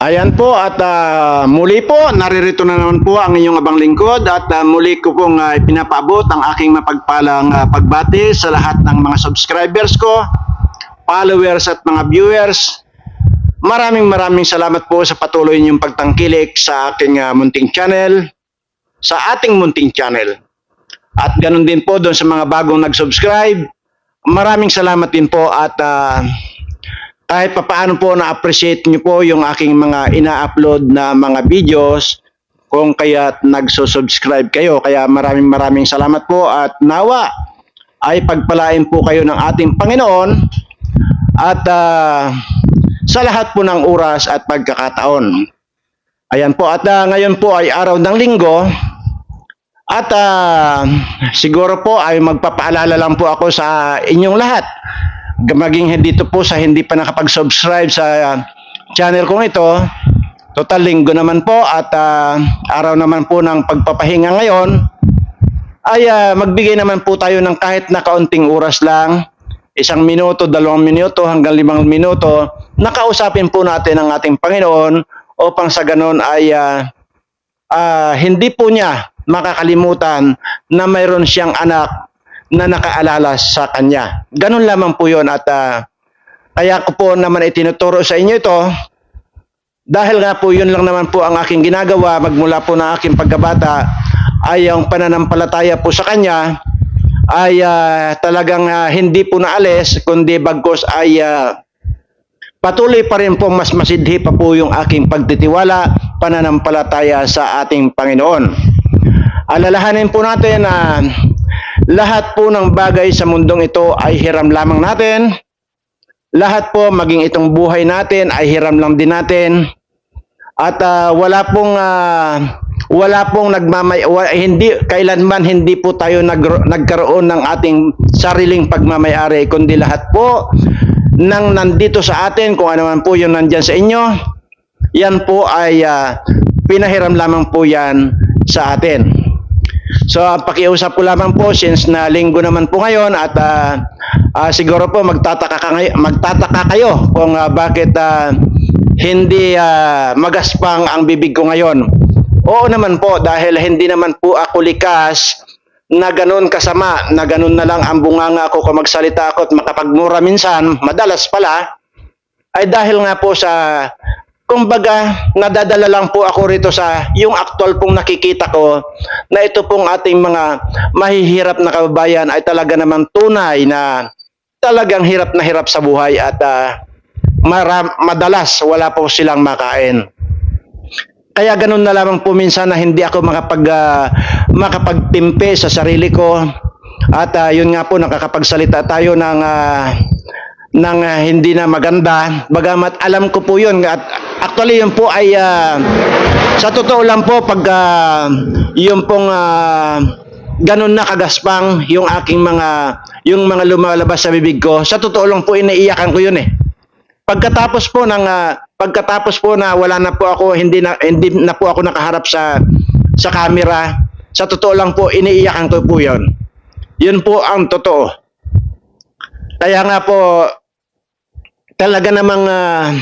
Ayan po at ah, muli po naririto na naman po ang inyong abang lingkod at ah, muli ko pong uh, pinapaabot ang aking mapagpalang ah, pagbati sa lahat ng mga subscribers ko, followers at mga viewers. Maraming maraming salamat po sa patuloy niyong pagtangkilik sa aking ah, munting channel, sa ating munting channel. At ganun din po doon sa mga bagong nag-subscribe. Maraming salamat din po at ah, kahit papaano po na-appreciate niyo po yung aking mga ina-upload na mga videos kung kaya nagsusubscribe kayo. Kaya maraming maraming salamat po at nawa ay pagpalain po kayo ng ating Panginoon at ah, sa lahat po ng oras at pagkakataon. Ayan po at ah, ngayon po ay araw ng linggo at ah, siguro po ay magpapaalala lang po ako sa inyong lahat maging dito po sa hindi pa nakapag-subscribe sa uh, channel kong ito. Total linggo naman po at uh, araw naman po ng pagpapahinga ngayon ay uh, magbigay naman po tayo ng kahit na kaunting oras lang, isang minuto, dalawang minuto hanggang limang minuto, nakausapin po natin ang ating Panginoon upang sa ganon ay uh, uh, hindi po niya makakalimutan na mayroon siyang anak na nakaalala sa kanya. Ganun lamang po yun at uh, kaya ko po naman itinuturo sa inyo ito dahil nga po yun lang naman po ang aking ginagawa magmula po na aking pagkabata ay ang pananampalataya po sa kanya ay uh, talagang uh, hindi po naalis kundi bagkos ay uh, patuloy pa rin po mas masidhi pa po yung aking pagtitiwala pananampalataya sa ating Panginoon. Alalahanin po natin na uh, lahat po ng bagay sa mundong ito ay hiram lamang natin. Lahat po, maging itong buhay natin ay hiram lang din natin. At uh, wala pong uh, wala pong nagmamay hindi kailanman hindi po tayo nag, nagkaroon ng ating sariling pagmamayari kundi lahat po nang nandito sa atin kung ano man po yung nandyan sa inyo yan po ay uh, pinahiram lamang po yan sa atin. So, ang pakiusap ko lamang po since na linggo naman po ngayon at uh, uh, siguro po magtataka, ka ngay- magtataka kayo kung uh, bakit uh, hindi uh, magaspang ang bibig ko ngayon. Oo naman po dahil hindi naman po ako likas na ganun kasama, na ganun na lang ang bunganga ko kung magsalita ako at makapagmura minsan, madalas pala, ay dahil nga po sa kumbaga, nadadala lang po ako rito sa yung actual pong nakikita ko na ito pong ating mga mahihirap na kababayan ay talaga naman tunay na talagang hirap na hirap sa buhay at uh, mara- madalas wala po silang makain. Kaya ganun na lamang po minsan na hindi ako makapag, uh, makapagpimpe sa sarili ko at uh, yun nga po nakakapagsalita tayo ng uh, ng uh, hindi na maganda. Bagamat alam ko po yun at Actually, yun po ay uh, sa totoo lang po pag uh, yung pong uh, ganun na kagaspang yung aking mga yung mga lumalabas sa bibig ko. Sa totoo lang po iniiyakan ko yun eh. Pagkatapos po ng uh, pagkatapos po na wala na po ako hindi na hindi na po ako nakaharap sa sa camera. Sa totoo lang po iniiyakan ko po 'yon. Yun po ang totoo. Kaya nga po talaga namang uh,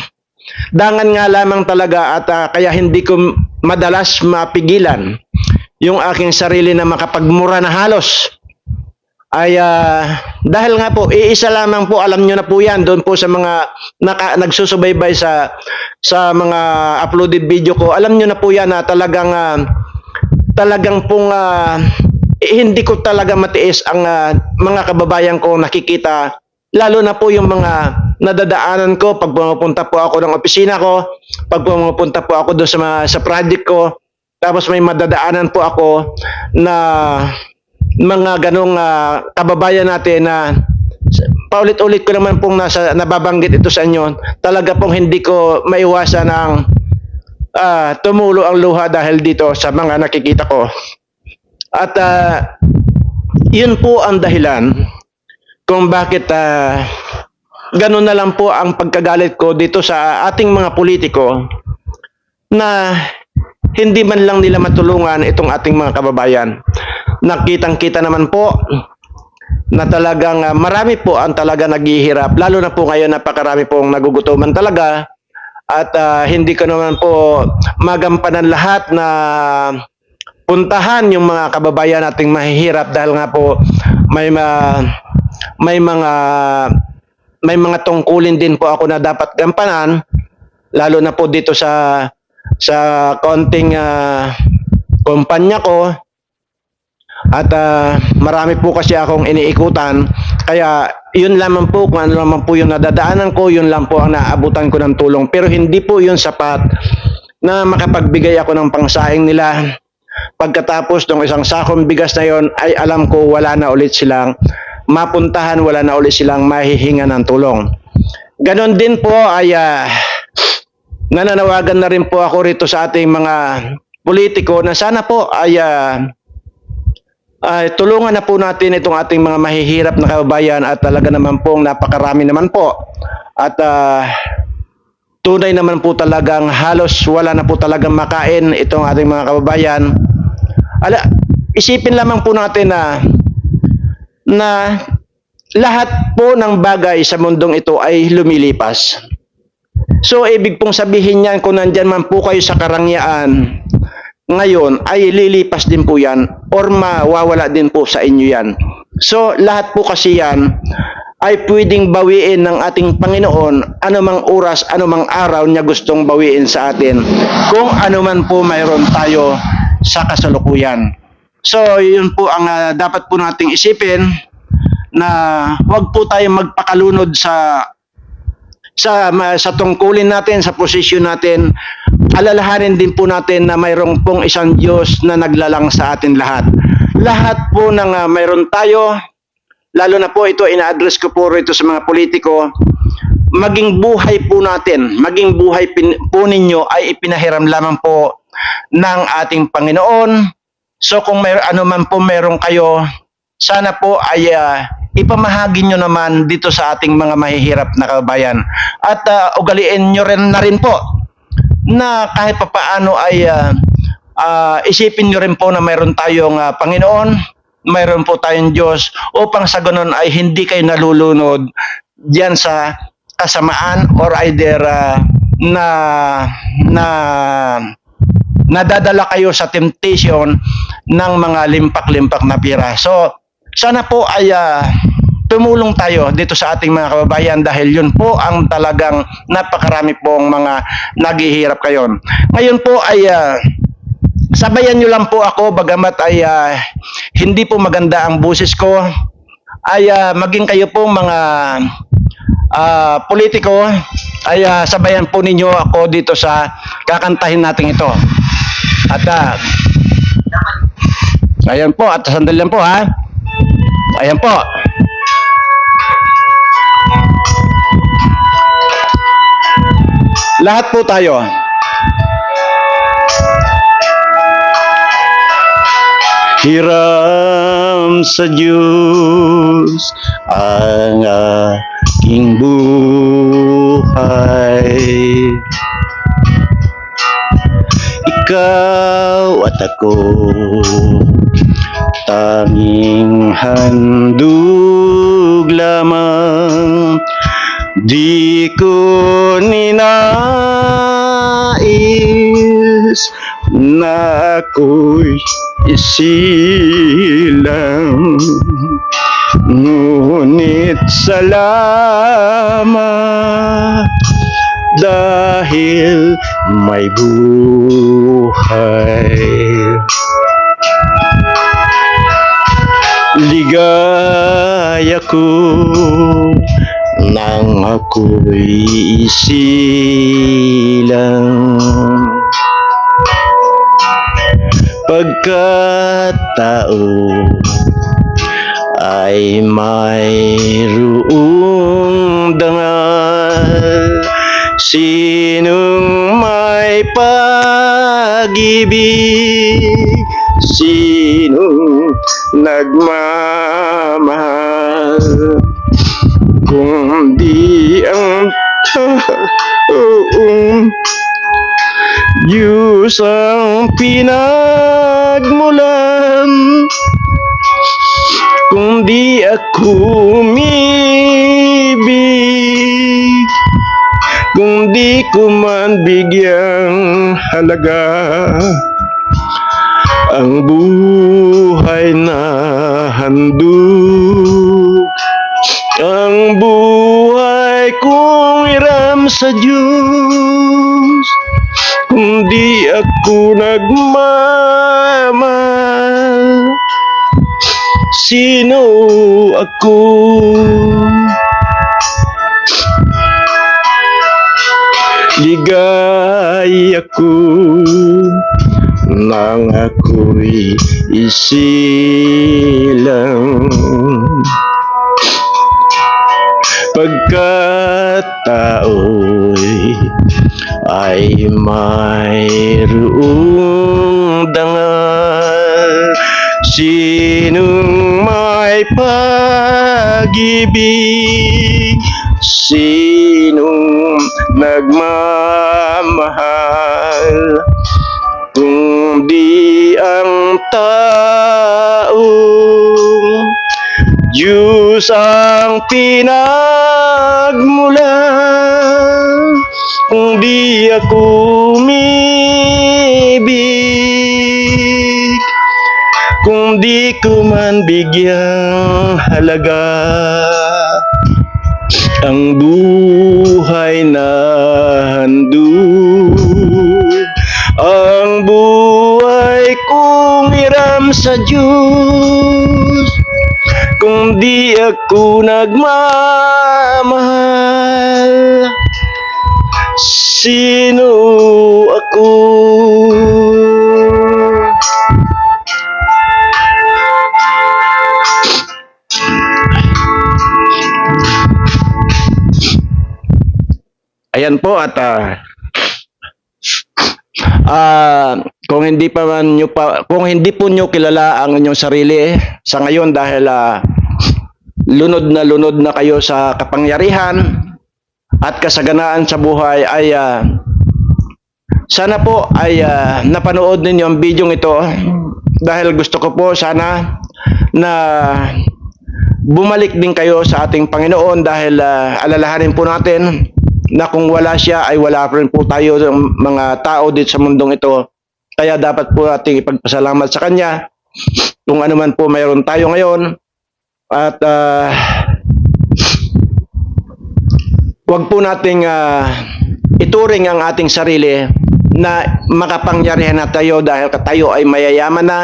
Dangan nga lamang talaga at uh, kaya hindi ko madalas mapigilan yung aking sarili na makapagmura na halos. Ay uh, dahil nga po iisa lamang po alam niyo na po 'yan doon po sa mga naka, nagsusubaybay sa sa mga uploaded video ko. Alam niyo na po 'yan na talagang uh, talagang pong uh, hindi ko talaga matiis ang uh, mga kababayan ko nakikita lalo na po yung mga nadadaanan ko pag pumupunta po ako ng opisina ko, pag pumupunta po ako doon sa, mga, sa project ko, tapos may madadaanan po ako na mga ganong uh, kababayan natin na paulit-ulit ko naman pong nasa, nababanggit ito sa inyo, talaga pong hindi ko maiwasan ng uh, tumulo ang luha dahil dito sa mga nakikita ko. At uh, yun po ang dahilan kung bakit uh, ganun na lang po ang pagkagalit ko dito sa ating mga politiko na hindi man lang nila matulungan itong ating mga kababayan. Nakitang-kita naman po na talagang uh, marami po ang talaga naghihirap. Lalo na po ngayon napakarami pong nagugutuman talaga. at ah, hindi ko naman po magampanan lahat na puntahan yung mga kababayan nating mahihirap dahil nga po may ma, may mga may mga tungkulin din po ako na dapat gampanan lalo na po dito sa sa konting ah, kumpanya ko. At ah, marami po kasi akong iniikutan. Kaya yun lamang po kung ano lamang po yung nadadaanan ko yun lang po ang naabutan ko ng tulong. Pero hindi po yun sapat na makapagbigay ako ng pangsaing nila. Pagkatapos ng isang sakong bigas na yon ay alam ko wala na ulit silang mapuntahan wala na ulit silang mahihinga ng tulong ganon din po ay ah, nananawagan na rin po ako rito sa ating mga politiko na sana po ay ah, ay tulungan na po natin itong ating mga mahihirap na kababayan at talaga naman pong napakarami naman po. At ah, tunay naman po talagang halos wala na po talagang makain itong ating mga kababayan. Ala, isipin lamang po natin na na lahat po ng bagay sa mundong ito ay lumilipas. So, ibig pong sabihin niyan kung nandyan man po kayo sa karangyaan, ngayon ay lilipas din po yan or mawawala din po sa inyo yan. So, lahat po kasi yan ay pwedeng bawiin ng ating Panginoon anumang oras, anumang araw niya gustong bawiin sa atin kung anuman po mayroon tayo sa kasalukuyan. So, yun po ang ah, dapat po nating isipin na huwag po tayo magpakalunod sa sa sa tungkulin natin, sa posisyon natin, alalahanin din po natin na mayroong pong isang Diyos na naglalang sa atin lahat. Lahat po ng ah, mayroon tayo, lalo na po ito, ina-address ko po rito sa mga politiko, maging buhay po natin, maging buhay po ninyo ay ipinahiram lamang po ng ating Panginoon. So kung may ano man po meron kayo, sana po ay ah, ipamahagi nyo naman dito sa ating mga mahihirap na kabayan. At ah, ugaliin nyo rin na rin po na kahit papaano ay ah, ah, isipin nyo rin po na mayroon tayong ah, Panginoon, mayroon po tayong Diyos upang sa ganun ay hindi kayo nalulunod diyan sa kasamaan or either ah, na na nadadala kayo sa temptation ng mga limpak-limpak na pira. So, sana po ay ah, tumulong tayo dito sa ating mga kababayan dahil yun po ang talagang napakarami pong mga naghihirap kayon. Ngayon po ay ah, sabayan nyo lang po ako bagamat ay ah, hindi po maganda ang busis ko ay ah, maging kayo po mga ah, politiko ay ah, sabayan po ninyo ako dito sa kakantahin natin ito. At ah, ayan po at sandali lang po ha. Ayan po. Lahat po tayo. Hiram sa Diyos ang aking buhay. Tanging handog lamang Di ko ninais na ako'y isilang. Ngunit salamat dahil may buhay. Ligaya ko nang ako'y isilang. Pagkatao ay mayroong dangal Sinong may pag-ibig? Sinong nagmamahal? Kung di ang taong Diyos ang pinagmulan. Kung di ako umibig kung di ko man bigyang halaga ang buhay na handog ang buhay kong iram sa Diyos. Kung di ako nagmamahal sino ako ligay ako nang ako'y isilang. Pagkatao'y ay mayroong dangal sinong may pag-ibig? Sinong nagmamahal. Kung di ang taong Diyos ang pinagmulan kung di ako umibig. Kung di ko man bigyang halaga ang buhay na handog ang buhay kong iram sa Diyos. Kung di ako nagmamahal sino ako Ayan po at ah ah, kung hindi pa man nyo pa kung hindi po nyo kilala ang inyong sarili sa ngayon dahil ah, lunod na lunod na kayo sa kapangyarihan at kasaganaan sa buhay ay ah, sana po ay ah, napanood ninyo ang video ito dahil gusto ko po sana na bumalik din kayo sa ating Panginoon dahil ah, alalahanin po natin na kung wala siya ay wala pa rin po tayo ng mga tao dito sa mundong ito. Kaya dapat po nating ipagpasalamat sa Kanya kung ano man po mayroon tayo ngayon at ah, wag po nating ah, ituring ang ating sarili na makapangyarihan na tayo dahil tayo ay mayayaman na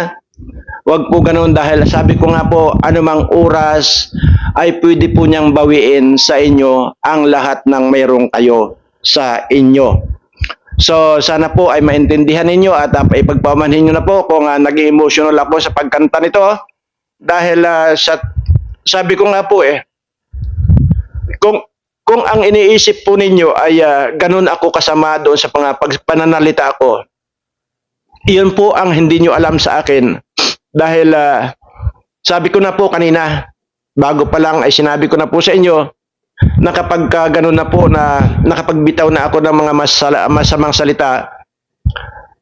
Huwag po ganun dahil sabi ko nga po, anumang oras ay pwede po niyang bawiin sa inyo ang lahat ng mayroong kayo sa inyo. So, sana po ay maintindihan ninyo at uh, ipagpamanhin nyo na po kung uh, naging emotional ako sa pagkanta nito. Dahil uh, sa, sabi ko nga po eh, kung kung ang iniisip po ninyo ay uh, ganun ako kasama doon sa mga pagpananalita ko, iyon po ang hindi nyo alam sa akin dahil ah, sabi ko na po kanina, bago pa lang ay sinabi ko na po sa inyo na kapag ka ganun na po na nakapagbitaw na ako ng mga masala, masamang salita,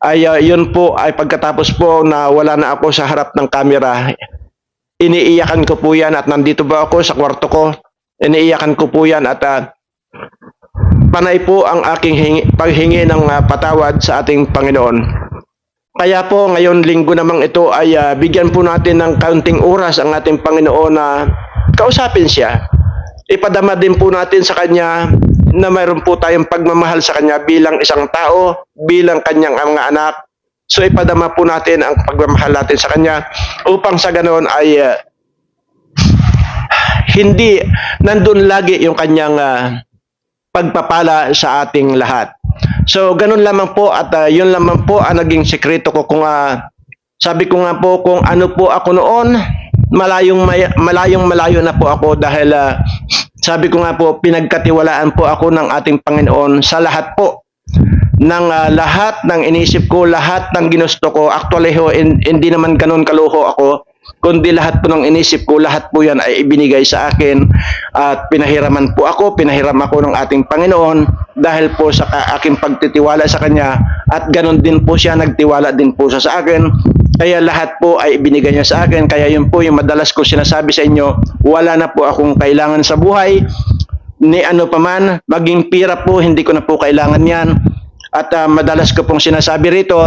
ay ah, yun po ay pagkatapos po na wala na ako sa harap ng camera, iniiyakan ko po yan at nandito ba ako sa kwarto ko, iniiyakan ko po yan at ah, panay po ang aking hingi, paghingi ng ah, patawad sa ating Panginoon. Kaya po ngayon linggo namang ito ay ah, bigyan po natin ng kaunting oras ang ating Panginoon na kausapin siya. Ipadama din po natin sa Kanya na mayroon po tayong pagmamahal sa Kanya bilang isang tao, bilang Kanyang mga anak. So ipadama po natin ang pagmamahal natin sa Kanya upang sa ganoon ay ah, hindi nandun lagi yung Kanyang ah, pagpapala sa ating lahat. So, ganun lamang po at uh, yun lamang po ang naging sekreto ko kung uh, sabi ko nga po kung ano po ako noon, malayong may, malayong malayo na po ako dahil uh, sabi ko nga po pinagkatiwalaan po ako ng ating Panginoon sa lahat po ng uh, lahat ng inisip ko, lahat ng ginusto ko. Actually ho, in, hindi naman ganun kaluho ako kundi lahat po ng inisip ko, lahat po yan ay ibinigay sa akin at pinahiraman po ako, pinahiram ako ng ating Panginoon dahil po sa aking pagtitiwala sa Kanya at ganon din po siya, nagtiwala din po siya sa akin. Kaya lahat po ay ibinigay niya sa akin. Kaya yun po yung madalas ko sinasabi sa inyo, wala na po akong kailangan sa buhay. ni ano pa man, maging pira po, hindi ko na po kailangan yan. At ah, madalas ko pong sinasabi rito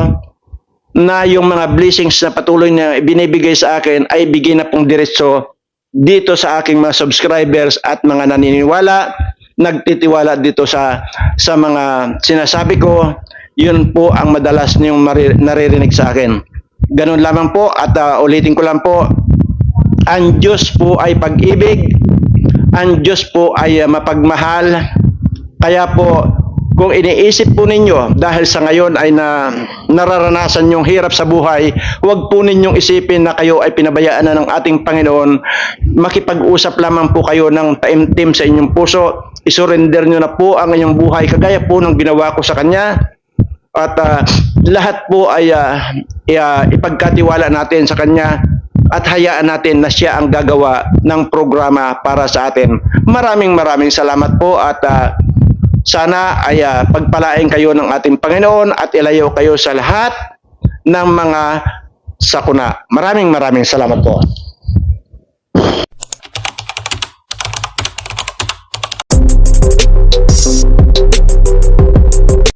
na yung mga blessings na patuloy na binibigay sa akin ay bigay na pong diretso dito sa aking mga subscribers at mga naniniwala, nagtitiwala dito sa sa mga sinasabi ko, yun po ang madalas niyong naririnig sa akin. Ganun lamang po at ah, ulitin ko lang po, ang Diyos po ay pag-ibig, ang Diyos po ay ah, mapagmahal. Kaya po, kung iniisip po ninyo dahil sa ngayon ay na nararanasan yung hirap sa buhay, huwag po ninyong isipin na kayo ay pinabayaan na ng ating Panginoon. Makipag-usap lamang po kayo ng taimtim sa inyong puso. Isurrender nyo na po ang inyong buhay kagaya po ng ginawa ko sa Kanya. At ah, lahat po ay i- ah, ipagkatiwala natin sa Kanya at hayaan natin na siya ang gagawa ng programa para sa atin. Maraming maraming salamat po at ah, sana ay uh, pagpalain kayo ng ating Panginoon at ilayo kayo sa lahat ng mga sakuna. Maraming maraming salamat po.